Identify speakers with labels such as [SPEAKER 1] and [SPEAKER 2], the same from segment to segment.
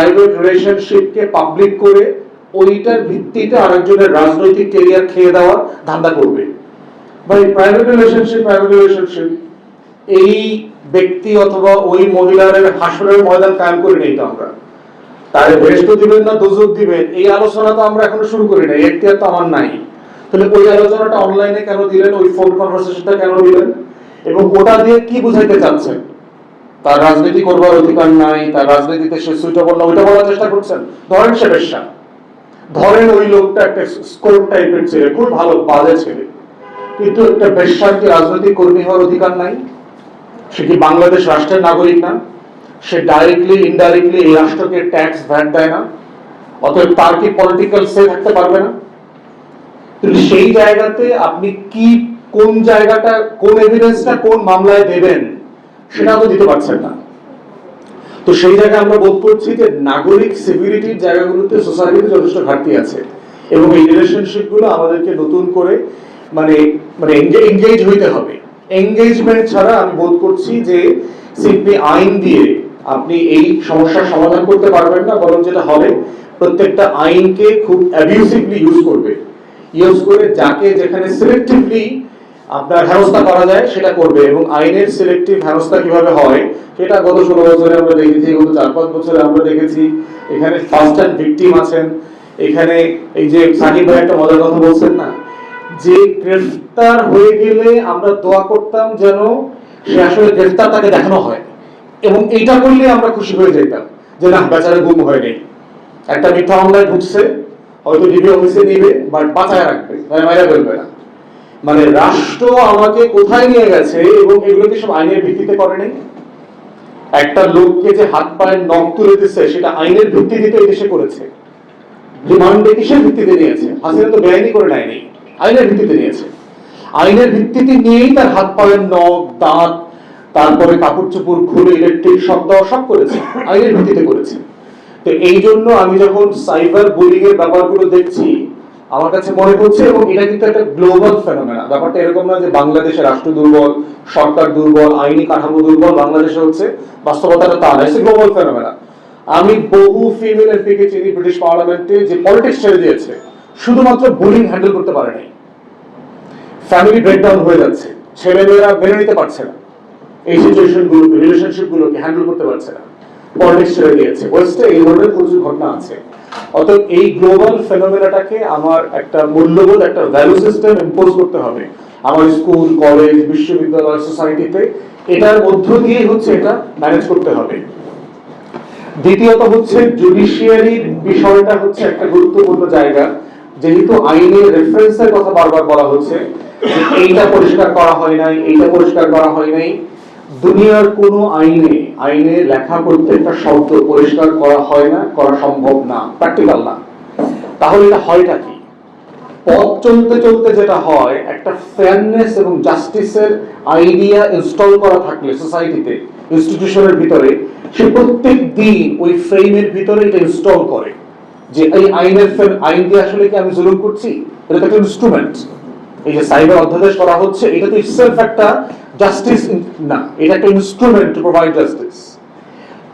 [SPEAKER 1] Private রিলেশনশিপকে public করে ওইটার ভিত্তিতে আরেকজনের রাজনৈতিক কেরিয়ার খেয়ে দেওয়ার ধান্দা করবে। ভাই প্রাইভেট রিলেশনশিপ প্রাইভেট রিলেশনশিপ এই ব্যক্তি অথবা ওই মহিলার হাসরের ময়দান কায়েম করে নেই তো আমরা। তাহলে বেস্ট দিবেন না দোজক দিবেন? এই আলোচনা তো আমরা এখনও শুরু করি না এখতিয়ার তো আমার নাই। তাহলে ওই আলোচনাটা অনলাইনে কেন দিলেন? ওই ফোন কনভারসেশনটা কেন দিলেন? এবং ওটা দিয়ে কি বুঝাইতে চাচ্ছেন? তার রাজনীতি করবার অধিকার নাই, তার রাজনীতিতে সে সুইটেবল না, ওইটা বলার চেষ্টা করছেন। ধরেন সে বেশ্যা। ধরেন ওই লোকটা একটা স্কোর টাইপের ছেলে, খুব ভালো, বাজে ছেলে। কিন্তু একটা বেশ্যার কি রাজনৈতিক কর্মী হওয়ার অধিকার নাই? সে কি বাংলাদেশ রাষ্ট্রের নাগরিক না? সে ডাইরেক্টলি ইনডাইরেক্টলি এই রাষ্ট্রকে ট্যাক্স ভ্যাট দেয় না? অতএব তার কি পলিটিক্যাল সে থাকতে পারবে না? কিন্তু সেই জায়গাতে আপনি কি, কোন জায়গাটা, কোন এভিডেন্সটা কোন মামলায় দেবেন? সেটা তো দিতে পারছেন না। তো সেই জায়গায় আমরা বোধ করছি যে নাগরিক সিভিলিটির জায়গাগুলোতে সোসাইটিতে যথেষ্ট ঘাটতি আছে এবং এই রিলেশনশিপগুলো আমাদেরকে নতুন করে মানে মানে এঙ্গেজ হইতে হবে। এঙ্গেজমেন্ট ছাড়া আমি বোধ করছি যে সিম্পলি আইন দিয়ে আপনি এই সমস্যার সমাধান করতে পারবেন না, বরং যেটা হবে, প্রত্যেকটা আইনকে খুব অ্যাবিউসিভলি ইউজ করবে। ইউজ করে যাকে যেখানে সিলেক্টিভলি আপনার হেনস্থা করা যায়, সেটা করবে এবং আইনের সিলেক্টিভ হেনস্থা কীভাবে হয়, সেটা গত ষোলো বছরে আমরা দেখেছি, গত চার পাঁচ বছরে আমরা দেখেছি। এখানে ফার্স্ট হ্যান্ড ভিকটিম আছেন। এখানে এই যে সাকিব ভাই একটা মজার কথা বলছেন না? যে গ্রেফতার হয়ে গেলে আমরা দোয়া করতাম যেন সে আসলে গ্রেফতার তাকে দেখানো হয়। এবং এইটা করলে আমরা খুশি হয়ে যেতাম যে না, বেচারা গুম হয়নি একটা মিথ্যা মামলায় ঢুকছে, হয়তো ডিবি অফিসে নিবে বাট বাঁচায় রাখবে মাইরা ফেলবে না। মানে রাষ্ট্র আমাকে কোথায় নিয়ে গেছে এবং এগুলোকে সব আইনের ভিত্তিতে করে নাই? একটা লোককে যে হাত পায়ের নখ তুলে দিচ্ছে সেটা আইনের ভিত্তিতে এই দেশে করেছে। রিমান্ডে কিসের ভিত্তিতে নিয়েছে? হাসিনা তো বেআইনি করে নেয়নি। আইনের ভিত্তিতে নিয়েছে। আইনের ভিত্তিতে নিয়েই তার হাত পায়ের নখ, দাঁত, তারপরে কাপড় চোপড় খুলে ইলেকট্রিক শব্দ, সব করেছে। আইনের ভিত্তিতে করেছে। তো এই জন্য আমি যখন সাইবার বুলিং এর ব্যাপারগুলো দেখছি আমার কাছে মনে হচ্ছে এবং এটা কিন্তু একটা গ্লোবাল ফেনোমেনা ব্যাপারটা এরকম না যে বাংলাদেশে রাষ্ট্র দুর্বল, সরকার দুর্বল, আইনি কাঠামো দুর্বল, বাংলাদেশে হচ্ছে বাস্তবতাটা তা না গ্লোবাল ফেনোমেনা আমি বহু ফিমেল এমপি কে চিনি ব্রিটিশ পার্লামেন্টে যে পলিটিক্স ছেড়ে দিয়েছে। শুধুমাত্র বুলিং হ্যান্ডেল করতে পারে নাই। ফ্যামিলি ব্রেকডাউন হয়ে যাচ্ছে। ছেলেমেয়েরা মেনে নিতে পারছে না। এই সিচুয়েশন গুলোকে রিলেশনশিপ গুলোকে হ্যান্ডেল করতে পারছে না। পলিটিক্স ছেড়ে দিয়েছে ওয়েস্টে এই ধরনের ঘটনা আছে। অতএব এই গ্লোবাল ফেনোমেনাটাকে আমার একটা মূল্যবোধ, একটা ভ্যালু সিস্টেম ইম্পোজ করতে হবে। আমার স্কুল, কলেজ, বিশ্ববিদ্যালয় সোসাইটিতে এটার মধ্য দিয়ে হচ্ছে এটা ম্যানেজ করতে হবে। দ্বিতীয়ত হচ্ছে জুডিশিয়ারির বিষয়টা হচ্ছে একটা গুরুত্বপূর্ণ জায়গা। যেহেতু আইনের রেফারেন্সের কথা বারবার বলা হচ্ছে এইটা পরিষ্কার করা হয় নাই, এইটা পরিষ্কার করা হয় নাই। দুনিয়ার কোনো আইনে আইনে লেখা প্রত্যেকটা শব্দ পরিষ্কার করা হয় না, করা সম্ভব না প্র্যাকটিক্যাল না। তাহলে এটা হয়টা কি? পথ চলতে চলতে যেটা হয়, একটা ফেয়ারনেস এবং জাস্টিসের আইডিয়া ইনস্টল করা থাকলে সোসাইটিতে ইনস্টিটিউশনের ভিতরে, সে প্রত্যেক দিন ওই ফ্রেমের ভিতরে এটা ইনস্টল করে। যে এই আইনের ফ্রেম আইন দিয়ে আসলে কি আমি জুলুম করছি? এটা তো একটা ইনস্ট্রুমেন্ট এই যে সাইবার অধ্যাদেশ করা হচ্ছে এটা তো ইটসেলফ একটা জাস্টিস না, এটা একটা ইনস্ট্রুমেন্ট টু প্রোভাইড জাস্টিস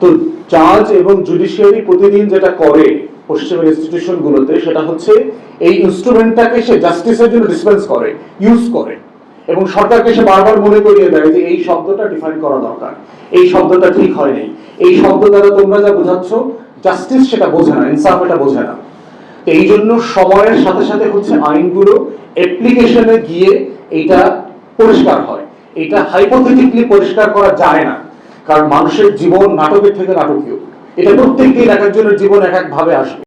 [SPEAKER 1] তো জাজ এবং জুডিশিয়ারি প্রতিদিন যেটা করে পশ্চিমের ইনস্টিটিউশন গুলোতে, সেটা হচ্ছে এই ইনস্ট্রুমেন্টটাকে সে জাস্টিসের জন্য ডিসপেন্স করে ইউজ করে। এবং সরকারকে সে বারবার মনে করিয়ে দেয় যে এই শব্দটা ডিফাইন করা দরকার। এই শব্দটা ঠিক হয়নি এই শব্দ দ্বারা তোমরা যা বোঝাচ্ছ জাস্টিস সেটা বোঝে না ইনসাফ এটা বোঝে না। এই জন্য সময়ের সাথে সাথে হচ্ছে আইনগুলো অ্যাপ্লিকেশনে গিয়ে এইটা পরিষ্কার হয়। এটা হাইপোথেটিকলি পরিষ্কার করা যায় না। কারণ মানুষের জীবন নাটকের থেকে নাটকীয়। এটা প্রত্যেকদিন এক একজনের জীবন এক এক ভাবে আসবে